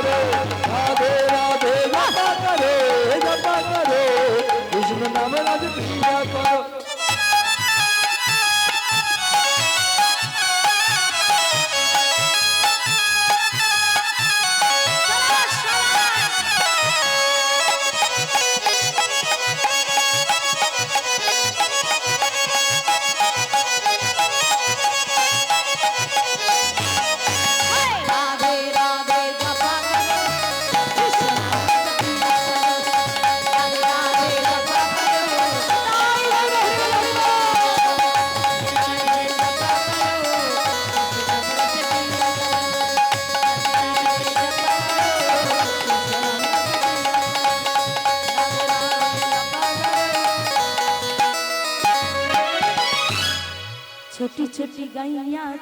Bravo.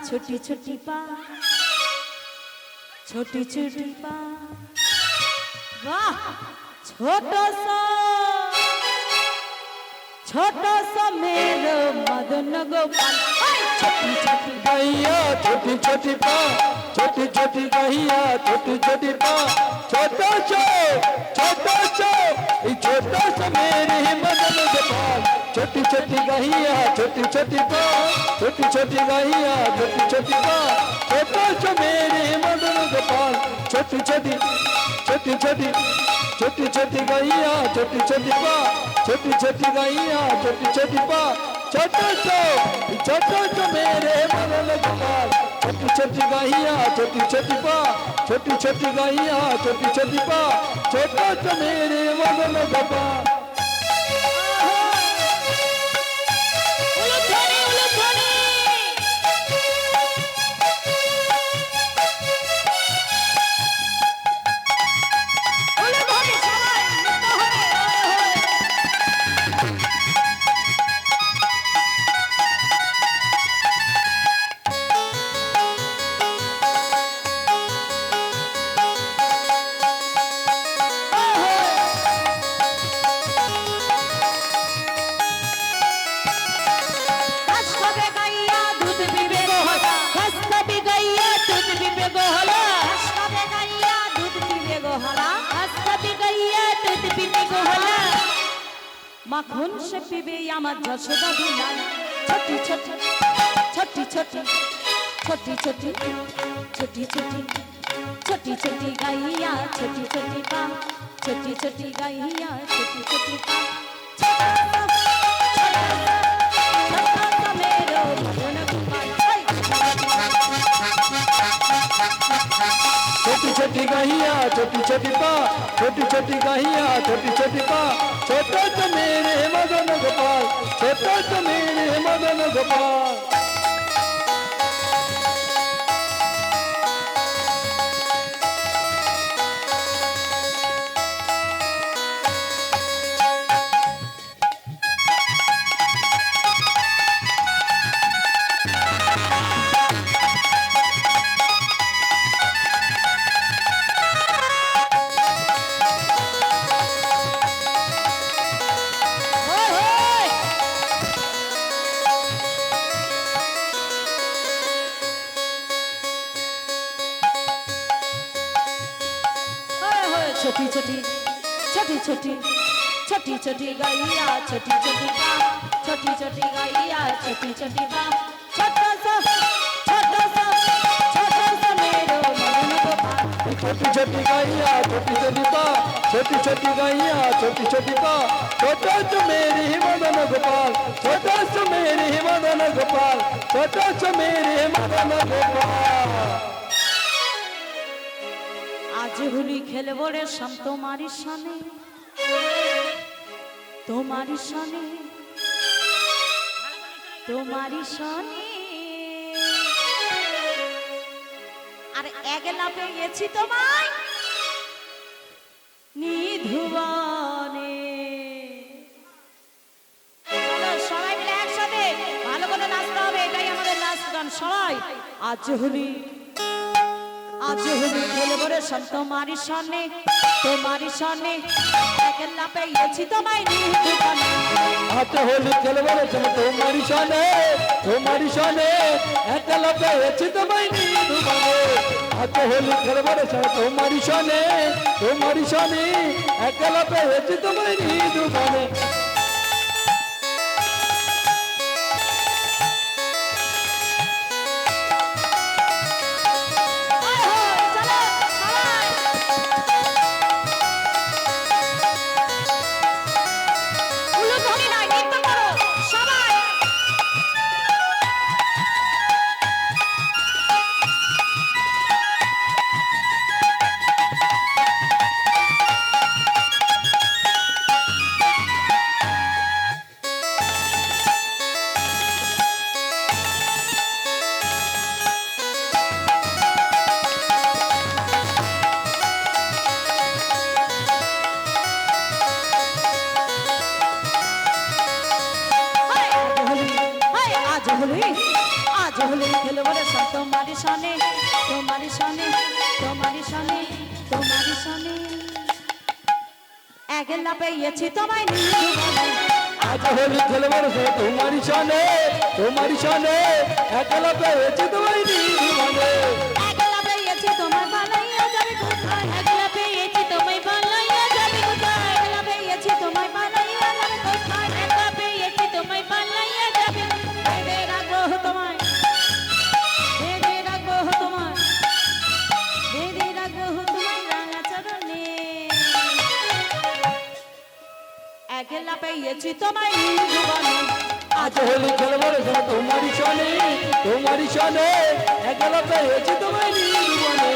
छोटी छोटी पा, छोटी छोटी पा। वाह, छोटा सा छोटा सा मेरा मदन गोपाल छोटी छोटी गैया, छोटी छोटी पा, छोटी छोटी गैया, छोटी छोटी पा। छोटा छो छोटा छो ये छोटा सा मेरे मदन गोपाल छोटी छोटी गैया छोटी छोटी पा छोटी छोटी गैया छोटी छोटी पा छोटा सा मेरे ही मदन गोपाल छोटी छोटी छोटी छोटी छोटी छोटी गैया छोटी छोटी पा छोटी छोटी गैया छोटी छोटी पा छोटा छो छोटा छो मेरे मदन गोपाल छोटी छोटी गैया छोटी छोटी पा छोटी छोटी गैया छोटी छोटी पा छोटा छो मेरे मदन गोपाल মাখন সে পিবে আমার যশোদা বিলাল। ছোটি ছোটি ছোটি ছোটি ছোটি ছোটি ছোটি ছোটি ছোটি ছোটি গাইয়া, ছোটি ছোটি পা, ছোটি ছোটি গাইয়া, ছোটি ছোটি পা। छोटी गहिया छोटी छोटी पा छोटी छोटी गहिया छोटी छोटी पा। छोटे तो मेरे मदन गोपाल छोटे तो मेरे मदन गोपाल। छोटी छोटी छोटी छोटी गैया छोटी छोटी पा छोटी छोटी गैया छोटी छोटी पा छोटा सा छोटा सा छोटा सा मेरो मदन गोपाल छोटी छोटी गैया छोटी छोटी पा छोटी छोटी गैया छोटी छोटी पा छोटा छो मेरे मदन गोपाल, छोटा छो मेरी मदन गोपाल, छोटा छो मेरी मदन गोपाल। হোলি খেলে বলে শাম তোমারই সানে তোমারই সানে তোমারই সানে আর একলা পেয়েছি তোমায়। নিধুবনে। সবাই মিলে একসাথে ভালো করে নাচতে হবে, এটাই আমাদের নাচ গান, সবাই। আজ হোলি আজ হুম খেলবরে সব তোমারি সনে তোমারি সনে। একলা পেয়েছি তোমায় নিহিতানে আজ হোলি খেলবরে সব তোমারি সনে তোমারি সনে। একলা পেয়েছি তোমায় নিহিতানে আজ হোলি খেলবরে সব তোমারি সনে তোমারি সনে। একলা পেয়েছি তোমায় নিহিতানে পেয়েছি তোমায় নিয়ে। আজ হোলি খেলবার সাথে তোমারই সনে তোমারই সনে একলা পেয়েছি তোমায় নিদু বনে একলা পেয়েছি তোমায় বানাইয়া একলা পেয়েছি তোমায় জীবনে আজ হোলি খেলবার সাথে তোমারই সনে তোমারই সনে একলা পেয়েছি তোমায় নিদু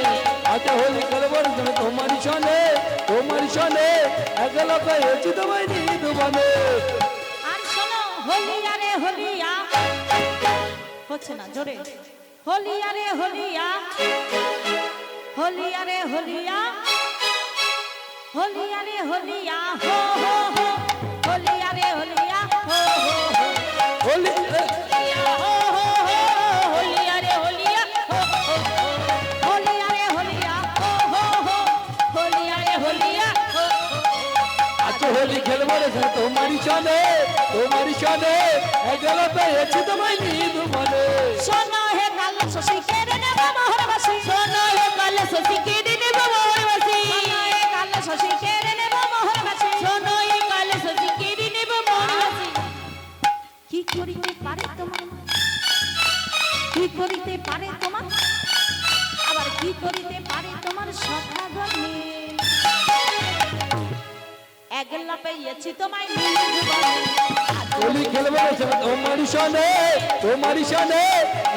আজ হোলি খেলবার সাথে তোমারই সনে তোমারই সনে একলা পেয়েছি তোমায় নিদু আর শোনো হলিয়া রে হলিয়া। হচ্ছে না জোরে। হলিয়া রে হলিয়া। হলিয়া রে হলিয়া। হলিয়া রে হলিয়া হো হো হো। হলিয়া রে হলিয়া হো হো হো। হোলি হলিয়া হো হো হো। হলিয়া রে হলিয়া হো হো হো। হলিয়া রে হলিয়া হো হো হো। হলিয়া রে হলিয়া হো আজ হোলি খেলবার সাথে তোমারই সনে তোমারই সনে একলা পেয়েছি তোমায় নিদু বনে শোনো হে কাল শশী কেড়ে নেব মোহরবাসী। শোনো হে কাল শশী করিতে পারে তোমার? কি করিতে পারে তোমার? আবার কি করিতে পারে তোমার সখা গণে একলা পেয়েছি তোমায় হোলি খেলবার সাথে তোমারই সনে তোমারই সনে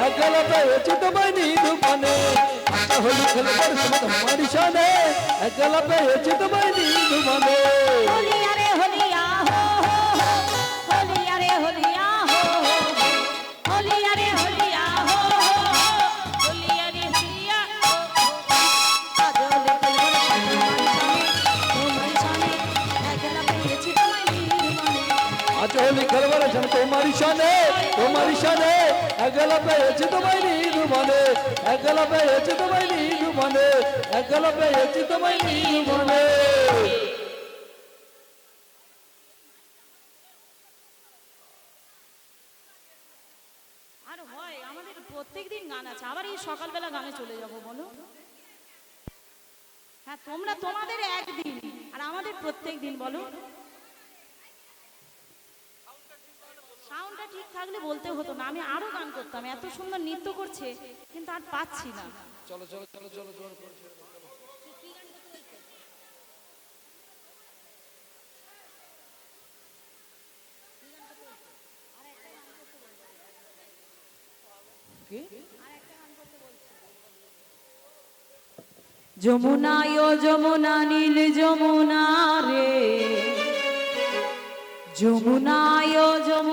একলা পেয়েছি তোমায় নিদু বনে আজ হোলি খেলবার সাথে তোমারই সনে একলা পেয়েছি তোমায় নিদু একলা পেয়েছি তোমায় নিদু বনে একলা পেয়েছি তোমায় নিদু বনে আর হয়, আমাদের প্রত্যেকদিন গান আছে, আবার এই সকালবেলা গানে চলে যাব, বলো। হ্যাঁ তোমরা তোমাদের একদিন, আর আমাদের প্রত্যেক দিন বলো। সাউন্ডটা ঠিক থাকলে বলতে হতো না। আমি আরও গান করতাম এত সুন্দর নৃত্য করছে কিন্তু আর পাচ্ছি না। চলো চলো চলো চলো জোর করে যমুনায় ও যমুনা নীল যমুনা রে। যমুনায় ও যমুনা